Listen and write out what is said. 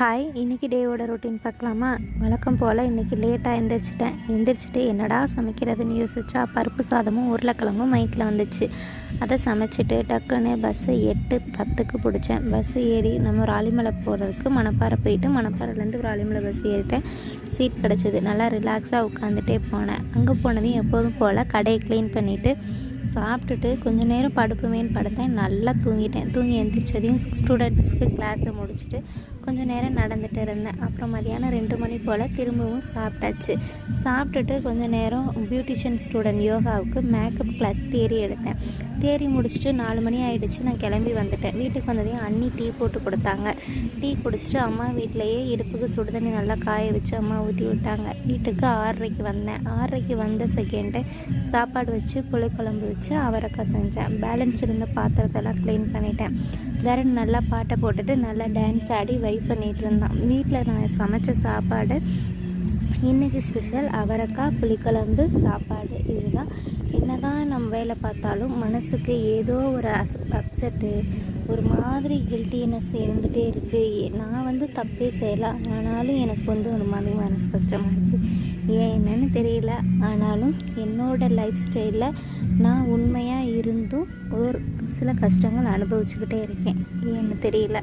Hi இன்னைக்கு டேவோட routine பார்க்கலாமா? வழக்கம் போல் இன்றைக்கி லேட்டாக எந்திரிச்சிட்டேன். எந்திரிச்சிட்டு என்னடா சமைக்கிறதுன்னு யோசிச்சா பருப்பு சாதமும் உருளைக்கிழங்கும் மைட்டில் வந்துச்சு. அதை சமைச்சிட்டு டக்குன்னு பஸ்ஸு எட்டு பத்துக்கு பிடிச்சேன். பஸ்ஸு ஏறி நம்ம ராலிமலை போகிறதுக்கு மணப்பாறை போயிட்டு மணப்பாறைலேருந்து ஒரு பஸ் ஏறிட்டேன். சீட் கிடச்சிது. நல்லா ரிலாக்ஸாக உட்காந்துட்டே போனேன். அங்கே போனதையும் எப்போதும் போல் கடையை க்ளீன் பண்ணிவிட்டு சாப்பிட்டுட்டு கொஞ்ச நேரம் படுப்புமேன்னு படுத்தேன். நல்லா தூங்கிட்டேன். தூங்கி எழுந்திரிச்சதையும் ஸ்டூடெண்ட்ஸ்க்கு கிளாஸை முடிச்சுட்டு கொஞ்சம் நேரம் நடந்துகிட்டு இருந்தேன். அப்புறம் மதியானம் ரெண்டு மணி போல் திரும்பவும் சாப்பிட்டாச்சு. சாப்பிட்டுட்டு கொஞ்சம் நேரம் பியூட்டிஷியன் ஸ்டூடெண்ட் யோகாவுக்கு மேக்கப் கிளாஸ் தேரி எடுத்தேன். தேரி முடிச்சுட்டு நாலு மணி ஆகிடுச்சு நான் கிளம்பி வந்துட்டேன். வீட்டுக்கு வந்ததையும் அண்ணி டீ போட்டு கொடுத்தாங்க. டீ குடிச்சிட்டு அம்மா வீட்டிலையே இடுப்புக்கு சுடுதண்ணி நல்லா காய வச்சு அம்மா ஊற்றி விட்டாங்க. வீட்டுக்கு ஆறரைக்கு வந்தேன். ஆறரைக்கு வந்த செகண்டு சாப்பாடு வச்சு புளிக்குழம்பு வச்சு அவரைக்காய் செஞ்சேன். பேலன்ஸ் இருந்த பாத்திரத்தெல்லாம் க்ளீன் பண்ணிட்டேன். தரன் நல்லா பாட்டை போட்டுட்டு நல்லா டான்ஸ் ஆடி வைப் பண்ணிகிட்டு இருந்தான். வீட்டில் நான் சமைச்ச சாப்பாடு இன்றைக்கி ஸ்பெஷல் அவரைக்காய் புளிக்குழம்பு சாப்பாடு. இதுதான். என்னதான் நம்ம வேலை பார்த்தாலும் மனசுக்கு ஏதோ ஒரு அஸ் அப்செட்டு ஒரு மாதிரி கில்ட்டினஸ் இருந்துகிட்டே இருக்குது நான் வந்து தப்பே செய்யலாம் ஆனாலும் எனக்கு வந்து ஒரு மாதிரி மனசு கஷ்டமாக இருக்குது ஏன் என்னன்னு தெரியல. ஆனாலும் என்னோடய லைஃப் ஸ்டைலில் நான் உண்மையாக இருந்தும் ஒரு சில கஷ்டங்கள் அனுபவிச்சுக்கிட்டே இருக்கேன். ஏன்னு தெரியல.